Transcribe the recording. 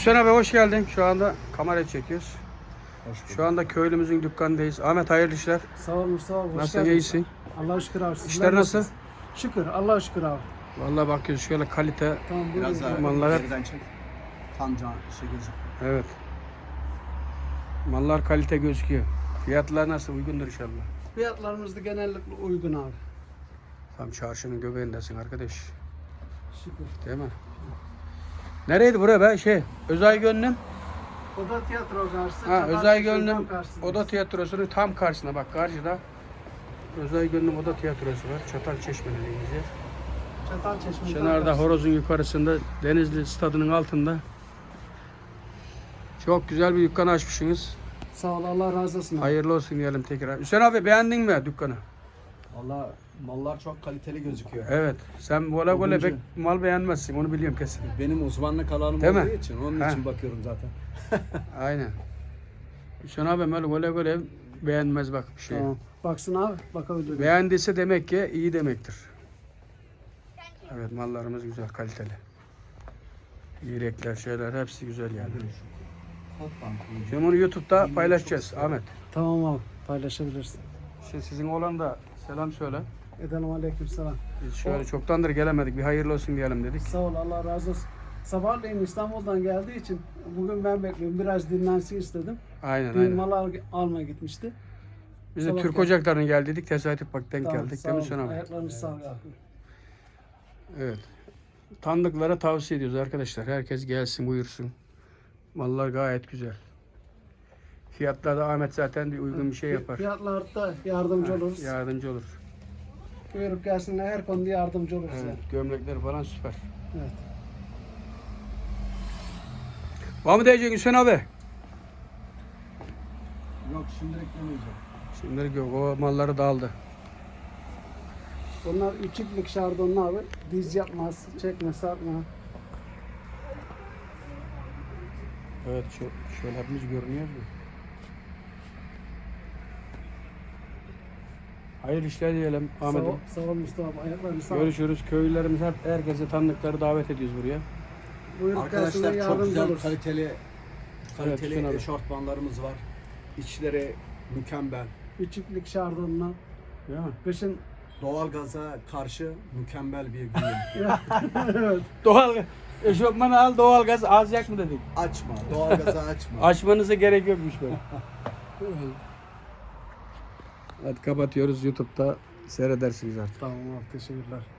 Hüseyin abi hoş geldin. Şu anda kamera çekiyoruz. Hoş Şu anda köylümüzün dükkanındayız. Ahmet hayırlı işler. Sağ ol Mustafa. Hoş Nasıl geldin. iyisin? Allah'a şükür abi. Sizler İşler nasıl? nasılsınız? Şükür. Allah'a şükür abi. Vallahi bakıyoruz şöyle kalite. Tamam buyurun. Biraz daha Mallar hep- geriden çek. Tam can şey gözük. Evet. Mallar kalite gözüküyor. Fiyatlar nasıl? Uygundur inşallah. Fiyatlarımız da genellikle uygun abi. Tam çarşının göbeğindesin arkadaş. Şükür. Değil mi? Nereydi buraya be? Şey, Özay Gönlüm. Oda tiyatro karşısı. Ha, Özay Gönlüm. Oda Tiyatrosu'nun tam karşısına bak karşıda. Özay Gönlüm Oda Tiyatrosu var. Çatal Çeşme dediğimiz yer. Çatal Şenar'da karşısında. Horoz'un yukarısında Denizli stadının altında. Çok güzel bir dükkan açmışsınız. Sağ ol. Allah razı olsun. Hayırlı olsun diyelim tekrar. Hüseyin abi beğendin mi dükkanı? Valla mallar çok kaliteli gözüküyor. Evet. Sen böyle böyle Oduncu. pek mal beğenmezsin. Onu biliyorum kesin. Benim uzmanlık alanım Değil mi? olduğu için onun Ha. için bakıyorum zaten. Aynen. Hüseyin abi böyle böyle böyle beğenmez bak bir şey. Tamam. Baksın abi. Bakabilirim. Beğendiyse demek ki iyi demektir. Evet mallarımız güzel kaliteli. Yürekler şeyler hepsi güzel yani. Şimdi bunu YouTube'da paylaşacağız Ahmet. Tamam abi. Paylaşabilirsin. Şimdi sizin oğlan da selam söyle. Edelim aleyküm selam. Biz şöyle çoktandır gelemedik. Bir hayırlı olsun diyelim dedik. Sağ ol. Allah razı olsun. Sabahleyin İstanbul'dan geldiği için bugün ben bekliyorum. Biraz dinlensin istedim. Aynen Dün aynen. mal al- almaya gitmişti. Biz de Sabah Türk gel- Ocakları'na geldiydik. Tesadüf bak denk Tamam, geldik değil mi. Hüseyin abi? Ayaklarınız sağ ol. Evet. Tanıdıklara tavsiye ediyoruz arkadaşlar. Herkes gelsin buyursun. Mallar gayet güzel. Fiyatlar da Ahmet zaten bir uygun bir şey yapar. Fiyatlarda yardımcı oluruz. Yardımcı olur. Buyurup gelsinler her konuda yardımcı oluruz Evet, yani. gömlekler falan süper. Evet. Var mı diyeceksin Hüseyin abi? Yok şimdilik demeyeceğim. Şimdi yok o malları da aldı. Bunlar üçlük şardonlu abi. Diz yapmaz, çekme, sarkma. Evet şu, şöyle hepimiz görünüyor Hayırlı işler diyelim Sağ ol, sağ ol Mustafa. abi, Ayaklarını sağ ol. Görüşürüz. Köylülerimiz hep herkese tanıdıkları davet ediyoruz buraya. Gelsinler Arkadaşlar çok güzel oluruz. kaliteli kaliteli abi. eşortmanlarımız var. İçleri mükemmel. Üçlük şardonlu. Değil mi? Kışın Doğalgaza karşı mükemmel bir giyim. evet. Doğal eşofmanı al doğal gaz az yak mı dedik? açma. Doğalgazı açma. Açmanıza gerek yokmuş böyle. Hadi kapatıyoruz YouTube'da seyredersiniz artık. Tamam teşekkürler.